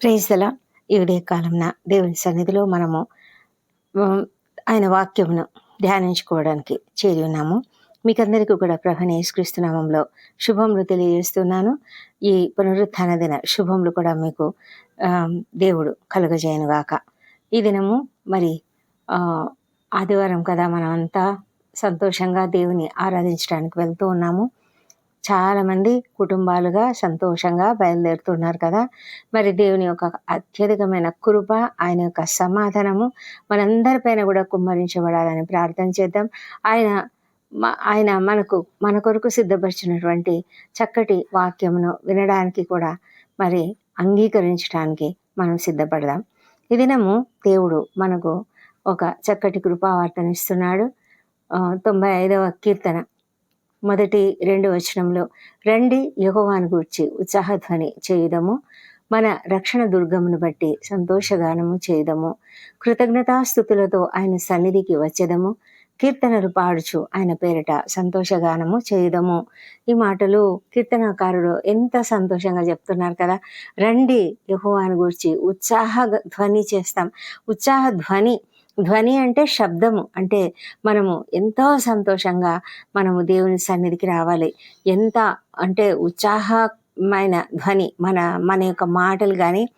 ప్రేజల ఈ కాలంన దేవుని సన్నిధిలో మనము ఆయన వాక్యమును ధ్యానించుకోవడానికి చేరి ఉన్నాము. మీకందరికీ కూడా ప్రభు యేసుక్రీస్తు నామంలో శుభములు తెలియజేస్తున్నాను. ఈ పునరుత్థాన దిన శుభములు కూడా మీకు దేవుడు కలుగజేయను గాక ఈ దినము మరి ఆదివారం కదా మనం అంతా సంతోషంగా దేవుని ఆరాధించడానికి వెళ్తూ ఉన్నాము. చాలామంది కుటుంబాలుగా సంతోషంగా బయలుదేరుతున్నారు కదా. మరి దేవుని యొక్క అత్యధికమైన కృప ఆయన యొక్క సమాధానము మనందరిపైన కూడా కుమ్మరించబడాలని ప్రార్థన చేద్దాం. ఆయన ఆయన మనకు మన కొరకు సిద్ధపరిచినటువంటి చక్కటి వాక్యమును వినడానికి కూడా మరి అంగీకరించడానికి మనం సిద్ధపడదాం. ఈ దినము దేవుడు మనకు ఒక చక్కటి కృపావార్తనిస్తున్నాడు. తొంభై ఐదవ కీర్తన. మొదటి రెండు వచనంలో రండి యహోవాను గూర్చి ఉత్సాహధ్వని చేయుదము. మన రక్షణ దుర్గమును బట్టి సంతోషగానము చేయుదము. కృతజ్ఞతాస్థుతులతో ఆయన సన్నిధికి వచ్చేదము. కీర్తనలు పాడుచు ఆయన పేరిట సంతోషగానము చేయుదము. ఈ మాటలు కీర్తనకారుడు ఎంత సంతోషంగా చెప్తున్నారు కదా. రండి యహోవాను గూర్చి ఉత్సాహ ధ్వని చేస్తాం. ఉత్సాహ ధ్వని ధ్వని అంటే శబ్దము. అంటే మనము ఎంతో సంతోషంగా మనము దేవుని సన్నిధికి రావాలి. ఎంత అంటే ఉత్సాహమైన ధ్వని మన మన యొక్క మాటలు కానీ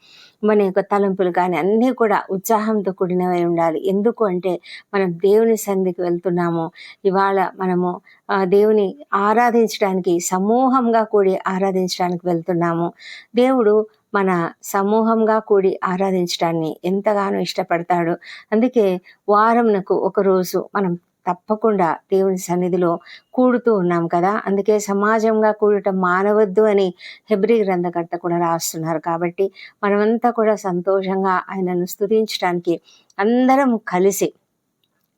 మన యొక్క తలంపులు కానీ అన్నీ కూడా ఉత్సాహంతో కూడినవై ఉండాలి. ఎందుకు అంటే మనం దేవుని సన్నిధికి వెళ్తున్నాము. ఇవాళ మనము ఆ, దేవుని ఆరాధించడానికి సమూహంగా కూడి ఆరాధించడానికి వెళ్తున్నాము. దేవుడు మన సమూహంగా కూడి ఆరాధించడాన్ని ఎంతగానో ఇష్టపడతాడు. అందుకే వారంనకు ఒక రోజు మనం తప్పకుండా దేవుని సన్నిధిలో కూడుతూ ఉన్నాం కదా. అందుకే సమాజంగా కూడటం మానవద్దు అని హెబ్రి గ్రంథకర్త కూడా రాస్తున్నారు. కాబట్టి మనమంతా కూడా సంతోషంగా ఆయనను స్థుతించడానికి అందరం కలిసి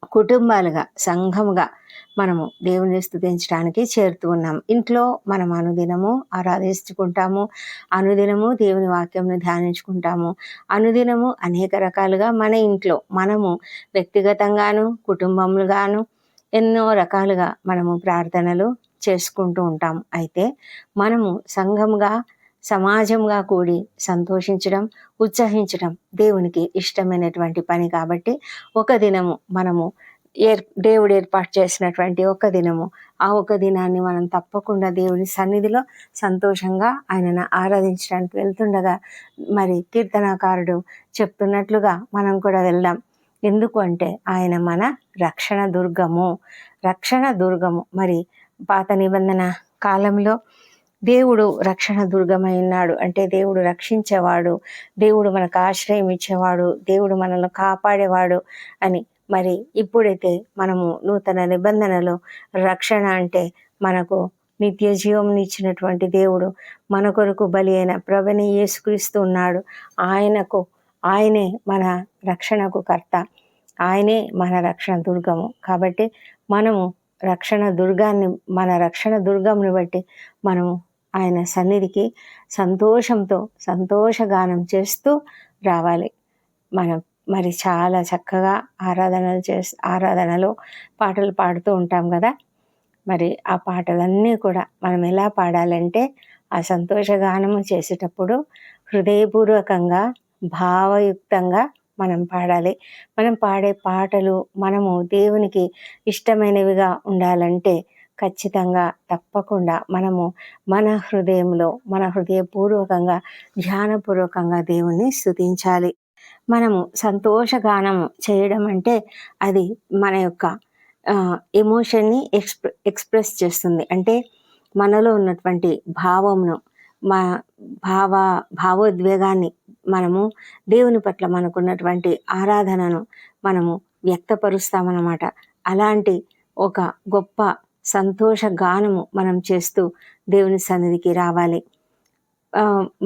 కుటుంబాలుగా సంఘముగా మనము దేవుని స్థుతించడానికి చేరుతూ ఉన్నాం. ఇంట్లో మనం అనుదినము ఆరాధించుకుంటాము అనుదినము దేవుని వాక్యంను ధ్యానించుకుంటాము అనుదినము అనేక రకాలుగా మన ఇంట్లో మనము వ్యక్తిగతంగాను కుటుంబములుగాను ఎన్నో రకాలుగా మనము ప్రార్థనలు చేసుకుంటూ ఉంటాం అయితే మనము సంఘముగా సమాజంగా కూడి సంతోషించడం ఉత్సహించడం దేవునికి ఇష్టమైనటువంటి పని కాబట్టి ఒక దినము మనము ఏర్ దేవుడు ఏర్పాటు చేసినటువంటి ఒక దినము ఆ ఒక దినాన్ని మనం తప్పకుండా దేవుని సన్నిధిలో సంతోషంగా ఆయనను ఆరాధించడానికి వెళ్తుండగా మరి కీర్తనాకారుడు చెప్తున్నట్లుగా మనం కూడా వెళ్దాం. ఎందుకు అంటే ఆయన మన రక్షణ దుర్గము. రక్షణ దుర్గము. మరి పాత నిబంధన కాలంలో దేవుడు రక్షణ దుర్గమై ఉన్నాడు అంటే దేవుడు రక్షించేవాడు దేవుడు మనకు ఆశ్రయం ఇచ్చేవాడు దేవుడు మనల్ని కాపాడేవాడు అని. మరి ఇప్పుడైతే మనము నూతన నిబంధనలో రక్షణ అంటే మనకు నిత్య జీవం ఇచ్చినటువంటి దేవుడు మన కొరకు బలి అయిన ప్రభుని యేసుక్రీస్తు ఉన్నాడు. ఆయనకు ఆయనే మన రక్షణకు కర్త. ఆయనే మన రక్షణ దుర్గము. కాబట్టి మనము రక్షణ దుర్గాన్ని మన రక్షణ దుర్గంని బట్టి మనము ఆయన సన్నిధికి సంతోషంతో సంతోషగానం చేస్తూ రావాలి. మనం మరి చాలా చక్కగా ఆరాధనలు చే ఆరాధనలో పాటలు పాడుతూ ఉంటాం కదా. మరి ఆ పాటలన్నీ కూడా మనం ఎలా పాడాలంటే ఆ సంతోషగానము చేసేటప్పుడు హృదయపూర్వకంగా భావయుక్తంగా మనం పాడాలి. మనం పాడే పాటలు మనము దేవునికి ఇష్టమైనవిగా ఉండాలంటే ఖచ్చితంగా తప్పకుండా మనము మన హృదయంలో మన హృదయపూర్వకంగా ధ్యానపూర్వకంగా దేవుణ్ణి స్థుతించాలి మనము సంతోషగానం చేయడం అంటే అది మన యొక్క ఎమోషన్ని ఎక్స్ప్రె ఎక్స్ప్రెస్ చేస్తుంది. అంటే మనలో ఉన్నటువంటి భావమును మా భావ భావోద్వేగాన్ని మనము దేవుని పట్ల మనకున్నటువంటి ఆరాధనను మనము వ్యక్తపరుస్తామన్నమాట. అలాంటి ఒక గొప్ప సంతోష గానము మనం చేస్తూ దేవుని సన్నిధికి రావాలి.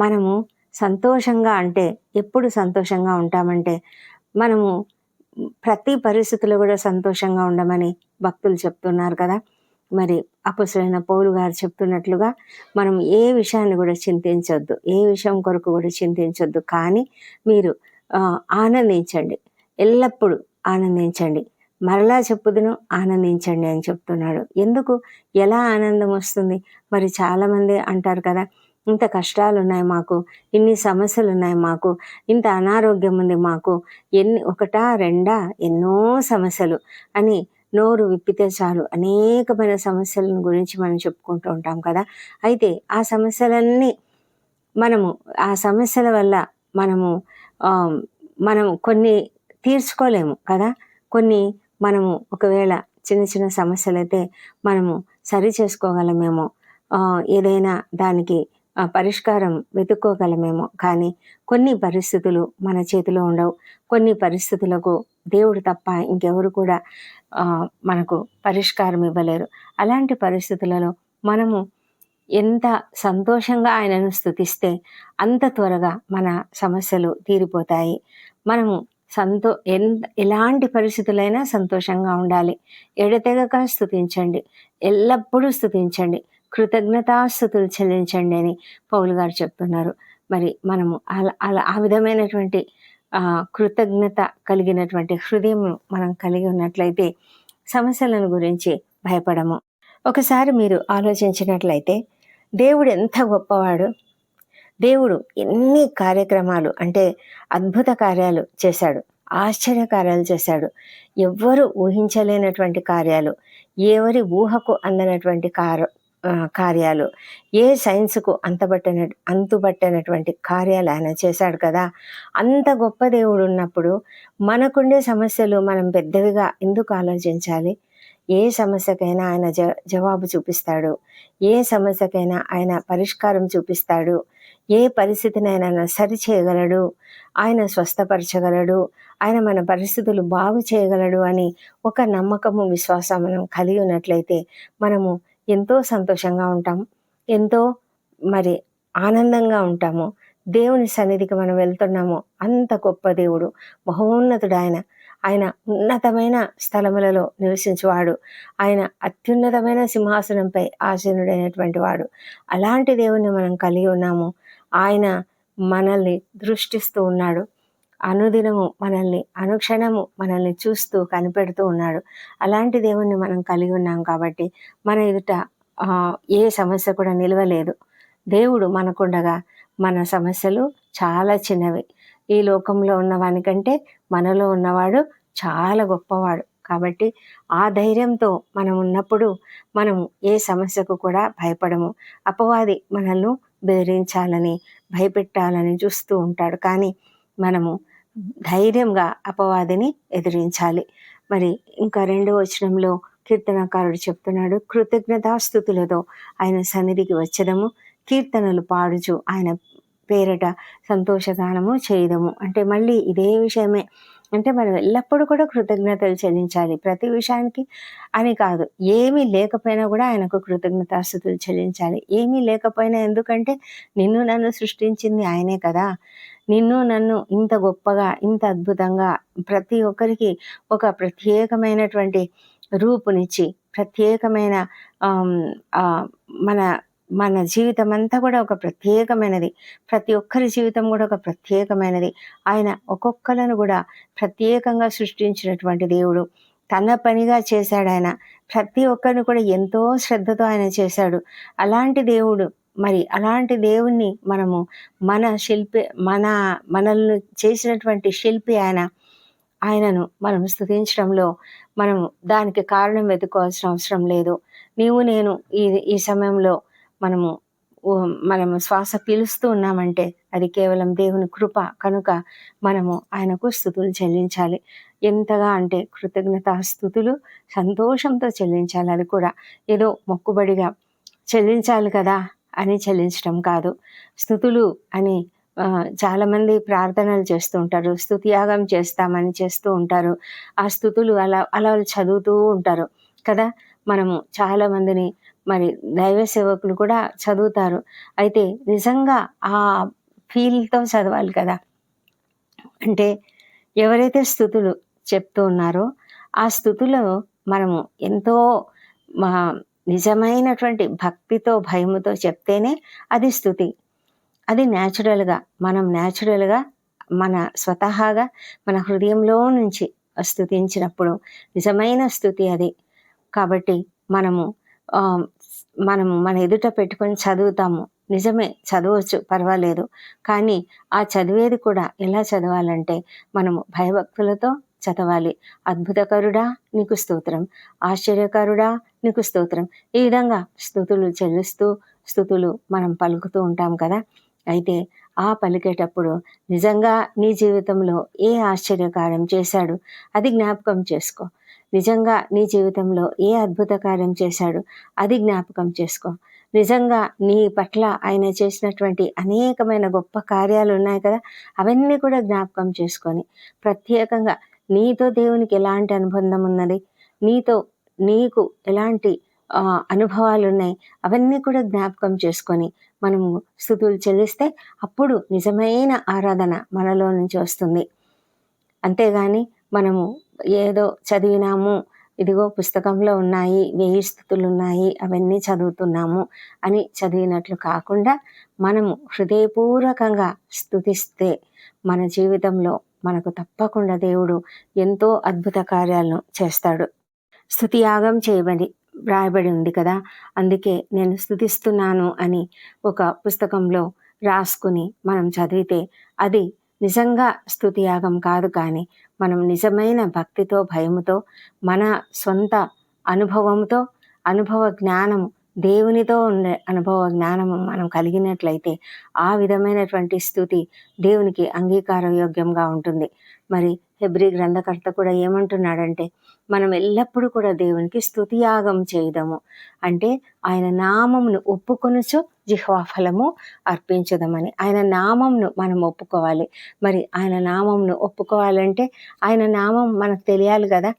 మనము సంతోషంగా అంటే ఎప్పుడు సంతోషంగా ఉంటామంటే మనము ప్రతి పరిస్థితుల్లో కూడా సంతోషంగా ఉండమని భక్తులు చెప్తున్నారు కదా. మరి అపసులైన పౌలు గారు చెప్తున్నట్లుగా మనం ఏ విషయాన్ని కూడా చింతించొద్దు ఏ విషయం కొరకు కూడా చింతించొద్దు. కానీ మీరు ఆనందించండి. ఎల్లప్పుడూ ఆనందించండి. మరలా చెప్పుదును ఆనందించండి అని చెప్తున్నాడు. ఎందుకు? ఎలా ఆనందం వస్తుంది? మరి చాలామంది అంటారు కదా ఇంత కష్టాలు ఉన్నాయి మాకు ఇన్ని సమస్యలు ఉన్నాయి మాకు ఇంత అనారోగ్యం ఉంది మాకు ఎన్ని ఒకటా రెండా ఎన్నో సమస్యలు అని నోరు విప్పితే చాలు. అనేకమైన సమస్యలను గురించి మనం చెప్పుకుంటూ ఉంటాం కదా. అయితే ఆ సమస్యలన్నీ మనము ఆ సమస్యల వల్ల మనము మనం కొన్ని తీర్చుకోలేము కదా. కొన్ని మనము ఒకవేళ చిన్న చిన్న సమస్యలు అయితే మనము సరి చేసుకోగలమేమో. ఏదైనా దానికి పరిష్కారం వెతుక్కోగలమేమో. కానీ కొన్ని పరిస్థితులు మన చేతిలో ఉండవు. కొన్ని పరిస్థితులకు దేవుడు తప్ప ఇంకెవరు కూడా మనకు పరిష్కారం ఇవ్వలేరు. అలాంటి పరిస్థితులలో మనము ఎంత సంతోషంగా ఆయనను స్థుతిస్తే అంత త్వరగా మన సమస్యలు తీరిపోతాయి. మనము సంతో ఎంత ఎలాంటి పరిస్థితులైనా సంతోషంగా ఉండాలి. ఎడతెగక స్థుతించండి ఎల్లప్పుడూ స్థుతించండి కృతజ్ఞతాస్థుతులు చెల్లించండి అని పౌలు గారు చెప్తున్నారు. మరి మనము అలా అలా ఆ విధమైనటువంటి కృతజ్ఞత కలిగినటువంటి హృదయం మనం కలిగి ఉన్నట్లయితే సమస్యలను గురించి భయపడము. ఒకసారి మీరు ఆలోచించినట్లయితే దేవుడు ఎంత గొప్పవాడు? దేవుడు ఎన్ని కార్యక్రమాలు అంటే అద్భుత కార్యాలు చేశాడు ఆశ్చర్య కార్యాలు చేశాడు. ఎవ్వరు ఊహించలేనటువంటి కార్యాలు ఎవరి ఊహకు అందనటువంటి కార్ కార్యాలు ఏ సైన్స్కు అంతబట్టిన అంతుబట్టనటువంటి కార్యాలు ఆయన చేశాడు కదా. అంత గొప్ప దేవుడు ఉన్నప్పుడు మనకుండే సమస్యలు మనం పెద్దవిగా ఎందుకు ఆలోచించాలి? ఏ సమస్యకైనా ఆయన జ జవాబు చూపిస్తాడు ఏ సమస్యకైనా ఆయన పరిష్కారం చూపిస్తాడు ఏ పరిస్థితినైనా సరి చేయగలడు ఆయన స్వస్థపరచగలడు ఆయన మన పరిస్థితులు బాగు చేయగలడు అని ఒక నమ్మకము విశ్వాసం మనం కలిగి ఉన్నట్లయితే మనము ఎంతో సంతోషంగా ఉంటాం ఎంతో మరి ఆనందంగా ఉంటాము. దేవుని సన్నిధికి మనం వెళ్తున్నాము. అంత గొప్ప దేవుడు మహోన్నతుడు ఆయన. ఆయన ఉన్నతమైన స్థలములలో నివసించేవాడు. ఆయన అత్యున్నతమైన సింహాసనంపై ఆసీనుడైనటువంటి వాడు. అలాంటి దేవుణ్ణి మనం కలిగి ఉన్నాము. ఆయన మనల్ని దృష్టిస్తూ ఉన్నాడు. అనుదినము మనల్ని అనుక్షణము మనల్ని చూస్తూ కనిపెడుతూ ఉన్నాడు. అలాంటి దేవుణ్ణి మనం కలిగి ఉన్నాం కాబట్టి మన ఎదుట ఏ సమస్య కూడా నిలవలేదు. దేవుడు మనకుండగా మన సమస్యలు చాలా చిన్నవి. ఈ లోకంలో ఉన్నవానికంటే మనలో ఉన్నవాడు చాలా గొప్పవాడు. కాబట్టి ఆ ధైర్యంతో మనం ఉన్నప్పుడు మనము ఏ సమస్యకు కూడా భయపడము. అపవాది మనల్ని బెదిరించాలని భయపెట్టాలని చూస్తూ ఉంటాడు. కానీ మనము ధైర్యంగా అపవాదిని ఎదిరించాలి. మరి ఇంకా రెండో వచనంలో కీర్తనకారుడు చెప్తున్నాడు కృతజ్ఞతాస్థుతులతో ఆయన సన్నిధికి వచ్చదము కీర్తనలు పాడుచు ఆయన పేరట సంతోషగానము చేయదము. అంటే మళ్ళీ ఇదే విషయమే. అంటే మనం ఎల్లప్పుడూ కూడా కృతజ్ఞతలు చెల్లించాలి. ప్రతి విషయానికి అని కాదు. ఏమీ లేకపోయినా కూడా ఆయనకు కృతజ్ఞతాస్థుతులు చెల్లించాలి. ఏమీ లేకపోయినా ఎందుకంటే నిన్ను నన్ను సృష్టించింది ఆయనే కదా. నిన్ను నన్ను ఇంత గొప్పగా ఇంత అద్భుతంగా ప్రతి ఒక్కరికి ఒక ప్రత్యేకమైనటువంటి రూపునిచ్చి ప్రత్యేకమైన మన మన జీవితం అంతా కూడా ఒక ప్రత్యేకమైనది. ప్రతి ఒక్కరి జీవితం కూడా ఒక ప్రత్యేకమైనది. ఆయన ఒక్కొక్కలను కూడా ప్రత్యేకంగా సృష్టించినటువంటి దేవుడు. తన పనిగా చేశాడు ఆయన. ప్రతి ఒక్కరిని కూడా ఎంతో శ్రద్ధతో ఆయన చేశాడు. అలాంటి దేవుడు మరి అలాంటి దేవుణ్ణి మనము మన శిల్పి మన మనల్ని చేసినటువంటి శిల్పి ఆయన. ఆయనను మనం స్థుతించడంలో మనం దానికి కారణం వెతుకోవాల్సిన అవసరం లేదు. నీవు నేను ఈ ఈ సమయంలో మనము మనము శ్వాస పీలుస్తూ ఉన్నామంటే అది కేవలం దేవుని కృప. కనుక మనము ఆయనకు స్థుతులు చెల్లించాలి. ఎంతగా అంటే కృతజ్ఞత స్థుతులు సంతోషంతో చెల్లించాలి. అది కూడా ఏదో మొక్కుబడిగా చెల్లించాలి కదా అని చెల్లించడం కాదు. స్థుతులు అని చాలామంది ప్రార్థనలు చేస్తూ ఉంటారు. స్థుతియాగం చేస్తామని చేస్తూ ఉంటారు. ఆ స్థుతులు అలా అలా చదువుతూ ఉంటారు కదా. మనము చాలామందిని మరి దైవ సేవకులు కూడా చదువుతారు. అయితే నిజంగా ఆ ఫీల్తో చదవాలి కదా. అంటే ఎవరైతే స్థుతులు చెప్తూ ఉన్నారో ఆ స్థుతులు మనము ఎంతో మా నిజమైనటువంటి భక్తితో భయముతో చెప్తేనే అది స్థుతి. అది న్యాచురల్గా మనం న్యాచురల్గా మన స్వతహాగా మన హృదయంలో నుంచి స్థుతించినప్పుడు నిజమైన స్థుతి అది. కాబట్టి మనము మనం మన ఎదుట పెట్టుకొని చదువుతాము. నిజమే చదవచ్చు పర్వాలేదు. కానీ ఆ చదివేది కూడా ఎలా చదవాలంటే మనము భయభక్తులతో చదవాలి. అద్భుతకరుడా నీకు స్తోత్రం. ఆశ్చర్యకరుడా నీకు స్తోత్రం. ఈ విధంగా స్థుతులు చెల్లిస్తూ స్థుతులు మనం పలుకుతూ ఉంటాం కదా. అయితే ఆ పలికేటప్పుడు నిజంగా నీ జీవితంలో ఏ ఆశ్చర్యకార్యం చేశాడు? అది జ్ఞాపకం చేసుకో. నిజంగా నీ జీవితంలో ఏ అద్భుత కార్యం చేశాడు అది జ్ఞాపకం చేసుకో. నిజంగా నీ పట్ల ఆయన చేసినటువంటి అనేకమైన గొప్ప కార్యాలు ఉన్నాయి కదా అవన్నీ కూడా జ్ఞాపకం చేసుకొని ప్రత్యేకంగా నీతో దేవునికి ఎలాంటి అనుబంధం ఉన్నది నీతో నీకు ఎలాంటి అనుభవాలు ఉన్నాయి అవన్నీ కూడా జ్ఞాపకం చేసుకొని మనము స్థుతులు చెల్లిస్తే అప్పుడు నిజమైన ఆరాధన మనలో నుంచి వస్తుంది. అంతేగాని మనము ఏదో చదివినాము ఇదిగో పుస్తకంలో ఉన్నాయి వేయి స్థుతులు ఉన్నాయి అవన్నీ చదువుతున్నాము అని చదివినట్లు కాకుండా మనము హృదయపూర్వకంగా స్థుతిస్తే మన జీవితంలో మనకు తప్పకుండా దేవుడు ఎంతో అద్భుత కార్యాలను చేస్తాడు. స్థుతి యాగం చేయబడి రాయబడి ఉంది కదా అందుకే నేను స్థుతిస్తున్నాను అని ఒక పుస్తకంలో రాసుకుని మనం చదివితే అది నిజంగా స్థుతియాగం కాదు కానీ మనం నిజమైన భక్తితో భయముతో మన సొంత అనుభవంతో అనుభవ జ్ఞానము దేవునితో ఉండే అనుభవ జ్ఞానము మనం కలిగినట్లయితే ఆ విధమైనటువంటి స్థుతి దేవునికి అంగీకార యోగ్యంగా ఉంటుంది. మరి హెబ్రి గ్రంథకర్త కూడా ఏమంటున్నాడంటే మనం ఎల్లప్పుడూ కూడా దేవునికి స్థుతియాగం చేయదము. అంటే ఆయన నామమును ఒప్పుకొనుచు జిహ్వాఫలము అర్పించదమని. ఆయన నామంను మనం ఒప్పుకోవాలి. మరి ఆయన నామంను ఒప్పుకోవాలంటే ఆయన నామం మనకు తెలియాలి కదా.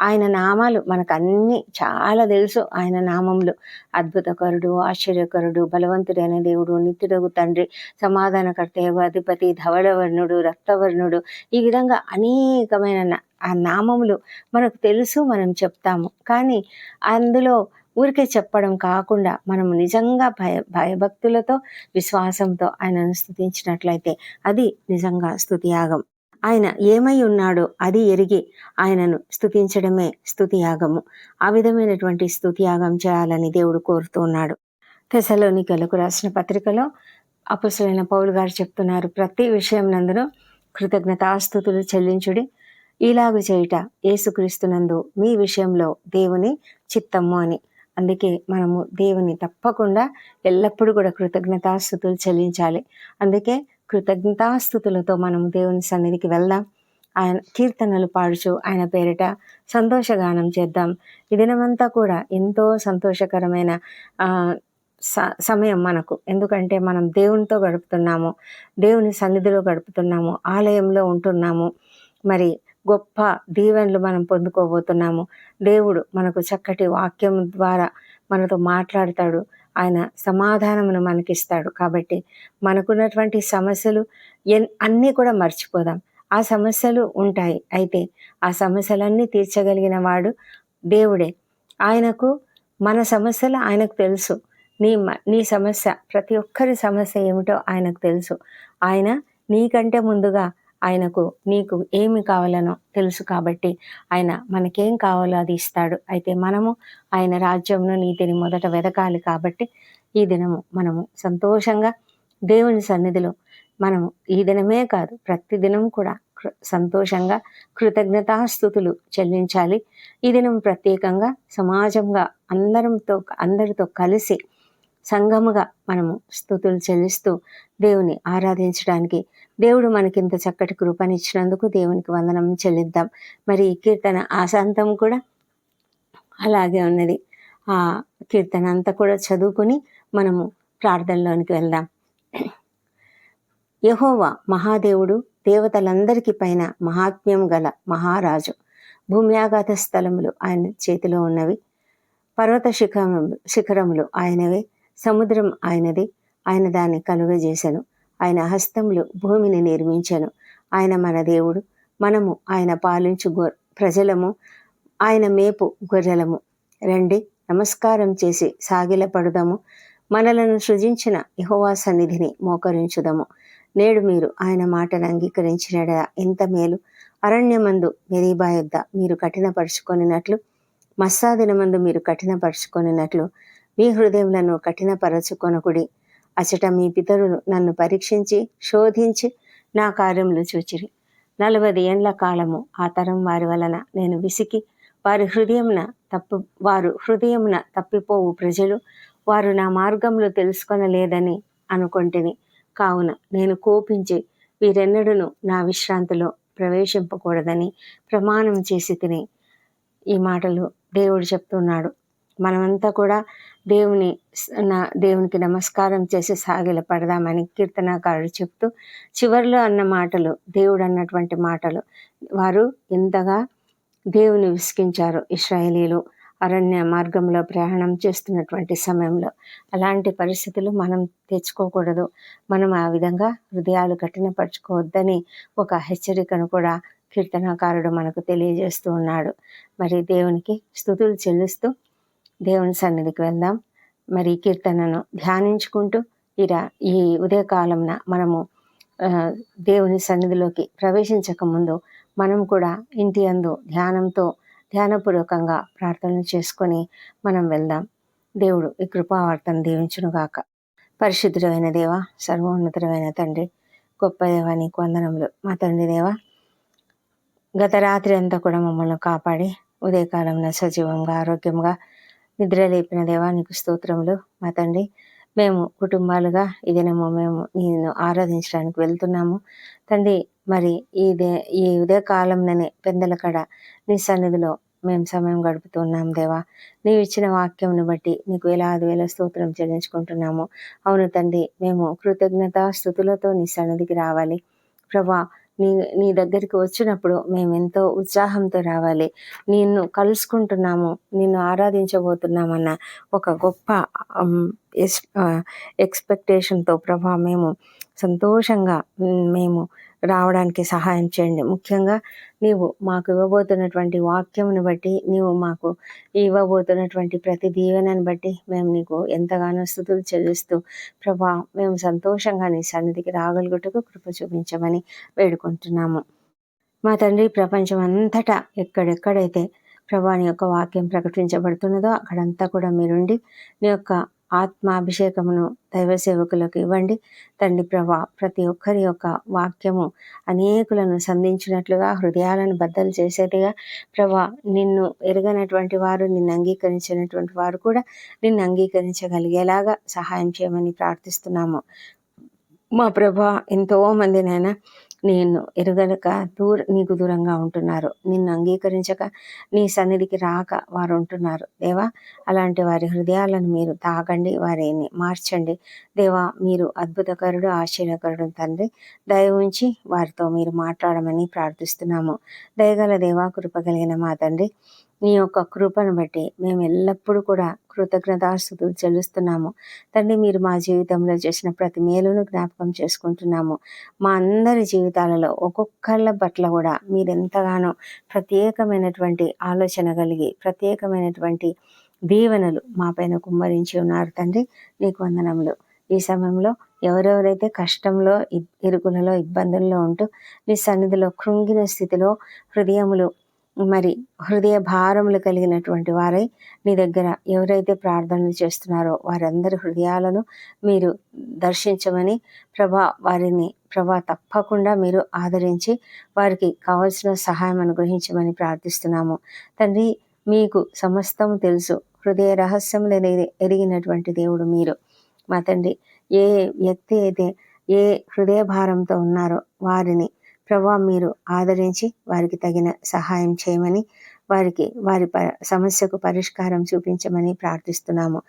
ఆయన నామాలు మనకు అన్నీ చాలా తెలుసు. ఆయన నామములు అద్భుతకరుడు ఆశ్చర్యకరుడు బలవంతుడైన దేవుడు నిత్యుడగు తండ్రి సమాధానకర్త అధిపతి ధవళవర్ణుడు రక్తవర్ణుడు ఈ విధంగా అనేకమైన ఆ నామములు మనకు తెలుసు మనం చెప్తాము. కానీ అందులో ఊరికే చెప్పడం కాకుండా మనం నిజంగా భయ భయభక్తులతో విశ్వాసంతో ఆయనను స్థుతించినట్లయితే అది నిజంగా స్థుతియాగం ఆయన ఏమై ఉన్నాడో అది ఎరిగి ఆయనను స్థుతించడమే స్థుతియాగము ఆ విధమైనటువంటి స్థుతియాగం చేయాలని దేవుడు కోరుతున్నాడు తెసలోనికలకు రాసిన పత్రికలో అపుసులైన పౌలు గారు చెప్తున్నారు ప్రతి విషయం నందును కృతజ్ఞతాస్థుతులు చెల్లించుడి. ఇలాగు చేయుట ఏసుక్రీస్తునందు మీ విషయంలో దేవుని చిత్తము అని. అందుకే మనము దేవుని తప్పకుండా ఎల్లప్పుడూ కూడా కృతజ్ఞతాస్థుతులు చెల్లించాలి. అందుకే కృతజ్ఞతాస్థుతులతో మనం దేవుని సన్నిధికి వెళ్దాం. ఆయన కీర్తనలు పాడుచు ఆయన పేరిట సంతోషగానం చేద్దాం. ఈ దినమంతా కూడా ఎంతో సంతోషకరమైన సమయం మనకు. ఎందుకంటే మనం దేవునితో గడుపుతున్నాము. దేవుని సన్నిధిలో గడుపుతున్నాము. ఆలయంలో ఉంటున్నాము. మరి గొప్ప దీవెనలు మనం పొందుకోబోతున్నాము. దేవుడు మనకు చక్కటి వాక్యం ద్వారా మనతో మాట్లాడతాడు. ఆయన సమాధానమును మనకిస్తాడు. కాబట్టి మనకున్నటువంటి సమస్యలు ఎన్ అన్నీ కూడా మర్చిపోదాం. ఆ సమస్యలు ఉంటాయి. అయితే ఆ సమస్యలన్నీ తీర్చగలిగిన వాడు దేవుడే. ఆయనకు మన సమస్యలు ఆయనకు తెలుసు. నీ నీ సమస్య ప్రతి ఒక్కరి సమస్య ఏమిటో ఆయనకు తెలుసు. ఆయన నీకంటే ముందుగా ఆయనకు నీకు ఏమి కావాలనో తెలుసు కాబట్టి ఆయన మనకేం కావాలో అది ఇస్తాడు. అయితే మనము ఆయన రాజ్యంను నీతిని మొదట వెదకాలి కాబట్టి ఈ దినము మనము సంతోషంగా దేవుని సన్నిధిలో మనము ఈ దినమే కాదు ప్రతి దినం కూడా సంతోషంగా కృతజ్ఞతాస్థుతులు చెల్లించాలి. ఈ దినం ప్రత్యేకంగా సమాజంగా అందరంతో అందరితో కలిసి సంఘముగా మనము స్థుతులు చెల్లిస్తూ దేవుని ఆరాధించడానికి దేవుడు మనకింత చక్కటి కృపనిచ్చినందుకు దేవునికి వందనం చెల్లిద్దాం. మరి ఈ కీర్తన ఆశాంతం కూడా అలాగే ఉన్నది. ఆ కీర్తన అంతా కూడా చదువుకుని మనము ప్రార్థనలోనికి వెళ్దాం. యహోవా మహాదేవుడు దేవతలందరికీ పైన మహాత్మ్యం గల మహారాజు భూమ్యాఘాత స్థలములు ఆయన చేతిలో ఉన్నవి పర్వత శిఖరములు శిఖరములు ఆయనవే. సముద్రం ఆయనది. ఆయన దాన్ని కలుగజేశాను ఆయన హస్తములు భూమిని నిర్మించను. ఆయన మన దేవుడు. మనము ఆయన పాలించు గొ ప్రజలము. ఆయన మేపు గొర్రెలము. రండి నమస్కారం చేసి సాగిలపడుదాము. మనలను సృజించిన యహోవా సన్నిధిని మోకరించుదము. నేడు మీరు ఆయన మాటను అంగీకరించినడ ఎంత మేలు. అరణ్యమందు మెరీబా యొద్ద మీరు కఠినపరుచుకొనినట్లు మస్సాదినమందు మీరు కఠినపరుచుకొనినట్లు మీ హృదయంలను కఠినపరచుకొనకుడి. అచట మీ పితరులు నన్ను పరీక్షించి శోధించి నా కార్యములు చూచిరి. నలభై ఏండ్ల కాలము ఆ తరం వారి వలన నేను విసికి వారి హృదయమున తప్పు వారు హృదయమున తప్పిపోవు ప్రజలు వారు నా మార్గంలో తెలుసుకొనలేదని అనుకొంటిని. కావున నేను కోపించి వీరెన్నడూను నా విశ్రాంతిలో ప్రవేశింపకూడదని ప్రమాణం చేసి తిని ఈ మాటలు దేవుడు చెప్తున్నాడు. మనమంతా కూడా దేవుని నా దేవునికి నమస్కారం చేసి సాగిల పడదామని కీర్తనాకారుడు చెప్తూ చివరిలో అన్న మాటలు దేవుడు అన్నటువంటి మాటలు. వారు ఎంతగా దేవుని విసిగించారు ఇస్రాయేలీలు అరణ్య మార్గంలో ప్రయాణం చేస్తున్నటువంటి సమయంలో. అలాంటి పరిస్థితులు మనం తెచ్చుకోకూడదు. మనం ఆ విధంగా హృదయాలు కఠినపరచుకోవద్దని ఒక హెచ్చరికను కూడా కీర్తనాకారుడు మనకు తెలియజేస్తూ ఉన్నాడు. మరి దేవునికి స్థుతులు చెల్లిస్తూ దేవుని సన్నిధికి వెళ్దాం. మరి కీర్తనను ధ్యానించుకుంటూ ఇరా ఈ ఉదయకాలంన మనము దేవుని సన్నిధిలోకి ప్రవేశించక ముందు మనం కూడా ఇంటి అందు ధ్యానంతో ధ్యానపూర్వకంగా ప్రార్థనలు చేసుకొని మనం వెళ్దాం. దేవుడు ఈ కృపావార్తను దీవించునుగాక. పరిశుద్ధుడమైన దేవ సర్వోన్నతమైన తండ్రి గొప్ప దేవ నీకు వందనములు. మా తండ్రి దేవ గత రాత్రి అంతా కూడా మమ్మల్ని కాపాడి ఉదయకాలంలో సజీవంగా ఆరోగ్యంగా నిద్ర లేపిన దేవా నీకు స్తోత్రములు. మా తండ్రి మేము కుటుంబాలుగా ఇదేనేమో మేము నేను ఆరాధించడానికి వెళ్తున్నాము. తండ్రి మరి ఇదే ఈ ఉదయ కాలంలోనే పెందల కడ నీ సన్నిధిలో మేము సమయం గడుపుతున్నాం దేవా. నీవు ఇచ్చిన వాక్యంను బట్టి నీకు వేలాది వేల స్తోత్రం చెల్లించుకుంటున్నాము. అవును తండ్రి మేము కృతజ్ఞత స్థుతులతో నీ సన్నిధికి రావాలి. ప్రభా నీ నీ దగ్గరికి వచ్చినప్పుడు మేము ఎంతో ఉత్సాహంతో రావాలి. నిన్ను కలుసుకుంటున్నాము నిన్ను ఆరాధించబోతున్నామన్న ఒక గొప్ప ఎక్స్పెక్టేషన్తో ప్రభా మేము సంతోషంగా మేము రావడానికి సహాయం చేయండి. ముఖ్యంగా నీవు మాకు ఇవ్వబోతున్నటువంటి వాక్యంను బట్టి నీవు మాకు ఇవ్వబోతున్నటువంటి ప్రతి దీవెనని బట్టి మేము నీకు ఎంతగానో స్థుతులు చెల్లిస్తూ ప్రభా మేము సంతోషంగా నీ సన్నిధికి రాగలుగుటకు కృప చూపించమని వేడుకుంటున్నాము. మా తండ్రి ప్రపంచం అంతటా ఎక్కడెక్కడైతే ప్రభా నీ యొక్క వాక్యం ప్రకటించబడుతున్నదో అక్కడంతా కూడా మీరుండి నీ యొక్క ఆత్మాభిషేకమును దైవ సేవకులకు ఇవ్వండి. తండ్రి ప్రభా ప్రతి ఒక్కరి యొక్క వాక్యము అనేకులను సంధించినట్లుగా హృదయాలను బద్దలు చేసేట్టుగా ప్రభా నిన్ను ఎరగనటువంటి వారు నిన్ను అంగీకరించినటువంటి వారు కూడా నిన్ను అంగీకరించగలిగేలాగా సహాయం చేయమని ప్రార్థిస్తున్నాము. మా ప్రభా ఎంతో మందినైనా నేను ఎరుగలక దూర నీకు దూరంగా ఉంటున్నారు. నిన్ను అంగీకరించక నీ సన్నిధికి రాక వారు ఉంటున్నారు. దేవా అలాంటి వారి హృదయాలను మీరు తాగండి వారిని మార్చండి. దేవా మీరు అద్భుతకరుడు ఆశ్చర్యకరుడు తండ్రి. దయ ఉంచి వారితో మీరు మాట్లాడమని ప్రార్థిస్తున్నాము. దయగల దేవా కృప కలిగిన మా తండ్రి నీ యొక్క కృపను బట్టి మేము ఎల్లప్పుడూ కూడా కృతజ్ఞతాస్థుతులు చెల్లిస్తున్నాము. తండ్రి మీరు మా జీవితంలో చేసిన ప్రతి మేలును జ్ఞాపకం చేసుకుంటున్నాము. మా అందరి జీవితాలలో ఒక్కొక్కళ్ళ పట్ల కూడా మీరు ఎంతగానో ప్రత్యేకమైనటువంటి ఆలోచన కలిగి ప్రత్యేకమైనటువంటి దీవెనలు మా పైన కుమ్మరించి ఉన్నారు తండ్రి. నీకు వందనములు. ఈ సమయంలో ఎవరెవరైతే కష్టంలో ఇరుకులలో ఇబ్బందుల్లో ఉంటూ నీ సన్నిధిలో కృంగిన స్థితిలో హృదయములు మరి హృదయ భారములు కలిగినటువంటి వారై నీ దగ్గర ఎవరైతే ప్రార్థనలు చేస్తున్నారో వారందరి హృదయాలను మీరు దర్శించమని ప్రభా వారిని ప్రభా తప్పకుండా మీరు ఆదరించి వారికి కావలసిన సహాయం అనుగ్రహించమని ప్రార్థిస్తున్నాము. తండ్రి మీకు సమస్తం తెలుసు. హృదయ రహస్యములు ఎరిగినటువంటి దేవుడు మీరు. మా తండ్రి ఏ వ్యక్తి అయితే ఏ హృదయ భారంతో ఉన్నారో వారిని ప్రభా మీరు ఆదరించి వారికి తగిన సహాయం చేయమని వారికి వారి ప సమస్యకు పరిష్కారం చూపించమని ప్రార్థిస్తున్నాము.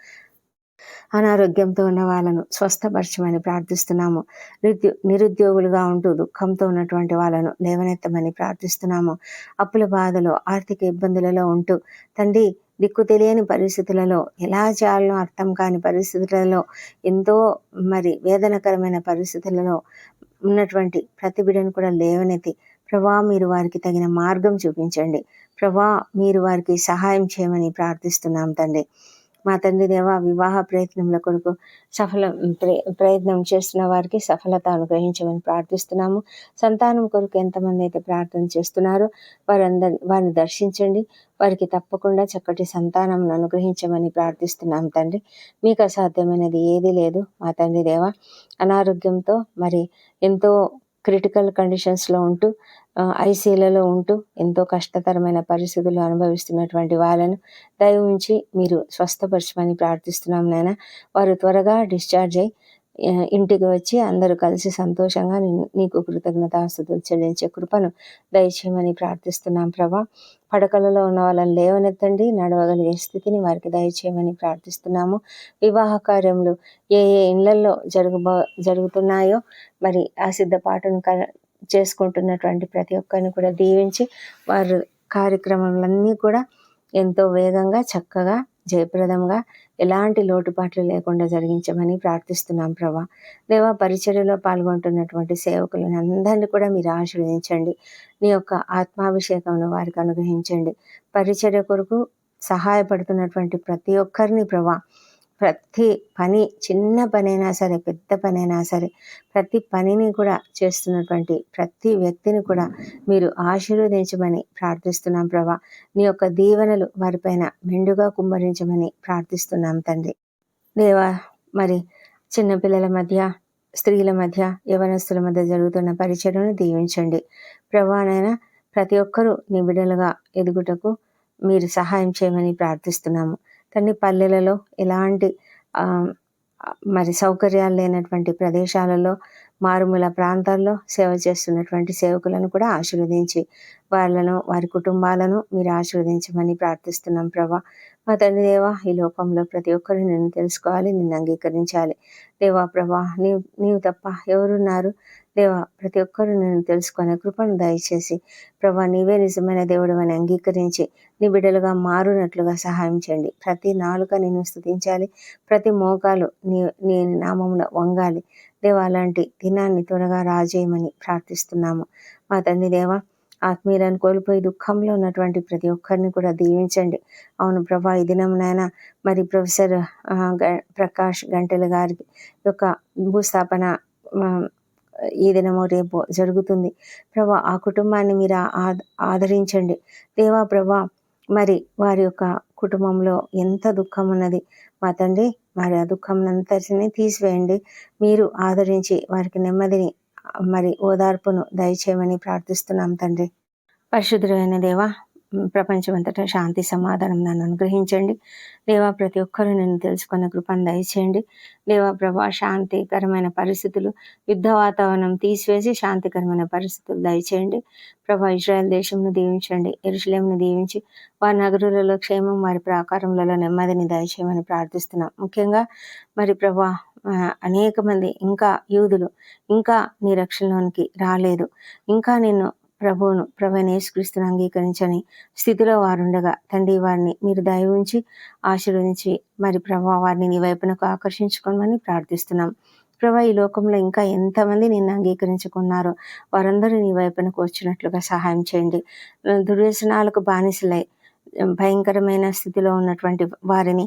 అనారోగ్యంతో ఉన్న వాళ్ళను స్వస్థపరచమని ప్రార్థిస్తున్నాము. నిరుద్యో నిరుద్యోగులుగా ఉంటూ దుఃఖంతో ఉన్నటువంటి వాళ్ళను లేవనెత్తమని ప్రార్థిస్తున్నాము. అప్పుల బాధలో ఆర్థిక ఇబ్బందులలో ఉంటూ తండ్రి దిక్కు తెలియని పరిస్థితులలో ఎలా చేయాలనో అర్థం కాని పరిస్థితులలో ఎంతో మరి వేదనకరమైన పరిస్థితులలో ఉన్నటువంటి ప్రతి బిడ్డను కూడా లేవనెత్తి ప్రభా మీరు వారికి తగిన మార్గం చూపించండి. ప్రభా మీరు వారికి సహాయం చేయమని ప్రార్థిస్తున్నాం తండ్రి. మా తండ్రి దేవ వివాహ ప్రయత్నముల కొరకు సఫల ప్ర- ప్రయత్నం చేస్తున్న వారికి సఫలత అనుగ్రహించమని ప్రార్థిస్తున్నాము. సంతానం కొరకు ఎంతమంది అయితే ప్రార్థన చేస్తున్నారో వారందరి వారిని దర్శించండి. వారికి తప్పకుండా చక్కటి సంతానం అనుగ్రహించమని ప్రార్థిస్తున్నాం తండ్రి. మీకు అసాధ్యమైనది ఏదీ లేదు. మా తండ్రి దేవ అనారోగ్యంతో మరి ఎంతో క్రిటికల్ కండిషన్స్లో ఉంటూ ఐసీలలో ఉంటూ ఎంతో కష్టతరమైన పరిస్థితులు అనుభవిస్తున్నటువంటి వాళ్ళను దయ ఉంచి మీరు స్వస్థపరచమని ప్రార్థిస్తున్నాం నాయన. వారు త్వరగా డిశ్చార్జ్ అయ్యి ఇంటికి వచ్చి అందరూ కలిసి సంతోషంగా నీకు కృతజ్ఞతాస్తుతులు చెల్లించే కృపను దయచేయమని ప్రార్థిస్తున్నాం ప్రభా. పడకలలో ఉన్న వాళ్ళని లేవనెత్తండి నడవగలిగే స్థితిని వారికి దయచేయమని ప్రార్థిస్తున్నాము. వివాహ కార్యములు ఏ ఏ ఇళ్ళలో జరుగుబో జరుగుతున్నాయో మరి ఆ సిద్ధపాటును క- చేసుకుంటున్నటువంటి ప్రతి ఒక్కరిని కూడా దీవించి వారు కార్యక్రమాలన్నీ కూడా ఎంతో వేగంగా చక్కగా జయప్రదంగా ఎలాంటి లోటుపాట్లు లేకుండా జరిగించమని ప్రార్థిస్తున్నాం ప్రభా. దేవా పరిచర్యలో పాల్గొంటున్నటువంటి సేవకులను అందరినీ కూడా మీరు ఆశీర్వదించండి. నీ యొక్క ఆత్మాభిషేకంను వారికి అనుగ్రహించండి. పరిచర్య కొరకు సహాయపడుతున్నటువంటి ప్రతి ఒక్కరిని ప్రభా ప్రతి పని చిన్న పనైనా సరే పెద్ద పనైనా సరే ప్రతి పనిని కూడా చేస్తున్నటువంటి ప్రతి వ్యక్తిని కూడా మీరు ఆశీర్వదించమని ప్రార్థిస్తున్నాం ప్రభా. నీ యొక్క దీవెనలు వారిపైన మెండుగా కుమ్మరించమని ప్రార్థిస్తున్నాం తండ్రి. దేవా మరి చిన్నపిల్లల మధ్య స్త్రీల మధ్య యవనస్తుల మధ్య జరుగుతున్న పరిచయను దీవించండి. ప్రభానైనా ప్రతి ఒక్కరూ నీ బిడ్డలుగా ఎదుగుటకు మీరు సహాయం చేయమని ప్రార్థిస్తున్నాము. కానీ పల్లెలలో ఎలాంటి మరి సౌకర్యాలు లేనటువంటి ప్రదేశాలలో మారుమూల ప్రాంతాల్లో సేవ చేస్తున్నటువంటి సేవకులను కూడా ఆశీర్వదించి వాళ్ళను వారి కుటుంబాలను మీరు ఆశీర్వదించమని ప్రార్థిస్తున్నాం ప్రభా. మా తండ్రి దేవా ఈ లోకంలో ప్రతి ఒక్కరు నిన్ను తెలుసుకోవాలి నిన్ను అంగీకరించాలి. దేవా ప్రభా నీవు నీవు తప్ప ఎవరున్నారు? దేవా ప్రతి ఒక్కరు నేను తెలుసుకునే కృపను దయచేసి ప్రభా నీవే నిజమైన దేవుడు అని అంగీకరించి నీ బిడ్డలుగా మారునట్లుగా సహాయం చేయండి. ప్రతి నాలుక నేను స్థుతించాలి ప్రతి మోకాలు నీ నీ నామంలో వంగాలి. దేవా అలాంటి దినాన్ని త్వరగా రాజేయమని ప్రార్థిస్తున్నాము. మా తండ్రి దేవ ఆత్మీయులను కోల్పోయి దుఃఖంలో ఉన్నటువంటి ప్రతి ఒక్కరిని కూడా దీవించండి. అవును ప్రభా ఈ దినమునైనా మరి ప్రొఫెసర్ గ- ప్రకాష్ గంటెల గారికి యొక్క భూస్థాపన ఈ దినమో రేపు జరుగుతుంది. ప్రభా ఆ కుటుంబాన్ని మీరు ఆ- ఆదరించండి. దేవా ప్రభా మరి వారి యొక్క కుటుంబంలో ఎంత దుఃఖం ఉన్నది? మా తండ్రి మరి ఆ దుఃఖం అంతటిని తీసివేయండి. మీరు ఆదరించి వారికి నెమ్మదిని మరి ఓదార్పును దయచేయమని ప్రార్థిస్తున్నాం తండ్రి. పరిశుద్ధుడైన దేవా ప్రపంచమంతటా శాంతి సమాధానం నన్ను అనుగ్రహించండి. దేవా ప్రతి ఒక్కరూ నేను తెలుసుకున్న కృపను దయచేయండి. దేవా ప్రభా శాంతికరమైన పరిస్థితులు యుద్ధ వాతావరణం తీసివేసి శాంతికరమైన పరిస్థితులు దయచేయండి. ప్రభా ఇజ్రాయెల్ దేశంను దీవించండి ఎరుషులేంను దీవించి వారి నగరులలో క్షేమం వారి ప్రాకారములలో నెమ్మదిని దయచేయమని ప్రార్థిస్తున్నాం. ముఖ్యంగా మరి ప్రభా అనేక మంది ఇంకా యూదులు ఇంకా నీ రక్షణలోనికి రాలేదు. ఇంకా నిన్ను ప్రభువును ప్రభుని యేసుక్రీస్తును అంగీకరించని స్థితిలో వారుండగా తండ్రి వారిని మీరు దయ ఉంచి ఆశీర్వదించి మరి ప్రభా వారిని నీ వైపునకు ఆకర్షించుకోమని ప్రార్థిస్తున్నాం. ప్రభా ఈ లోకంలో ఇంకా ఎంతమంది నిన్ను అంగీకరించుకున్నారో వారందరూ నీ వైపునకు వచ్చినట్లుగా సహాయం చేయండి. దుర్వ్యసనాలకు బానిసలై భయంకరమైన స్థితిలో ఉన్నటువంటి వారిని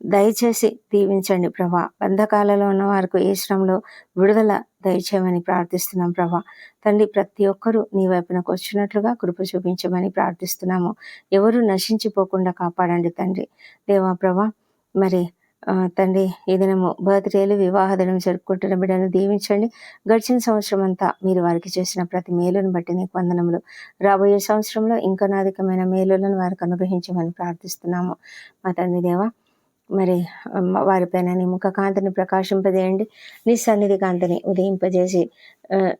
దయచేసి దీవించండి ప్రభా. బంధకాలలో ఉన్న వారికి ఏ శ్రమలో విడుదల దయచేయమని ప్రార్థిస్తున్నాం ప్రభా. తండ్రి ప్రతి ఒక్కరూ నీ వైపునకు వచ్చినట్లుగా కృప చూపించమని ప్రార్థిస్తున్నాము. ఎవరు నశించిపోకుండా కాపాడండి తండ్రి. దేవా ప్రభా మరి తండ్రి ఈ దినము బర్త్డేలు వివాహ దినం జరుపుకుంటున్న బిడ్డను దీవించండి. గడిచిన సంవత్సరం అంతా మీరు వారికి చేసిన ప్రతి మేలును బట్టి నీకు వందనములు. రాబోయే సంవత్సరంలో ఇంకా అధికమైన మేలులను వారికి అనుగ్రహించమని ప్రార్థిస్తున్నాము. మా తండ్రి దేవా మరి వారిపైన నీ ముఖ కాంతిని ప్రకాశింపజేయండి. నీ సన్నిధి కాంతిని ఉదయింపజేసి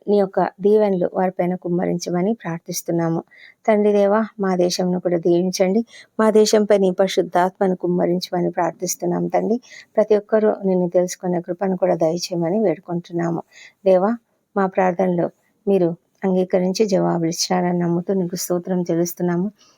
నీ యొక్క దీవెనలు వారిపైన కుమ్మరించమని ప్రార్థిస్తున్నాము. తండ్రి దేవా మా దేశంను కూడా దీవించండి. మా దేశంపై నీ పరిశుద్ధాత్మను కుమ్మరించమని ప్రార్థిస్తున్నాం తండ్రి. ప్రతి ఒక్కరూ నిన్ను తెలుసుకునే కృపను కూడా దయచేయమని వేడుకుంటున్నాము. దేవా మా ప్రార్థనలు మీరు అంగీకరించి జవాబులు ఇచ్చినారని నమ్ముతూ నీకు స్తోత్రం తెలుస్తున్నాము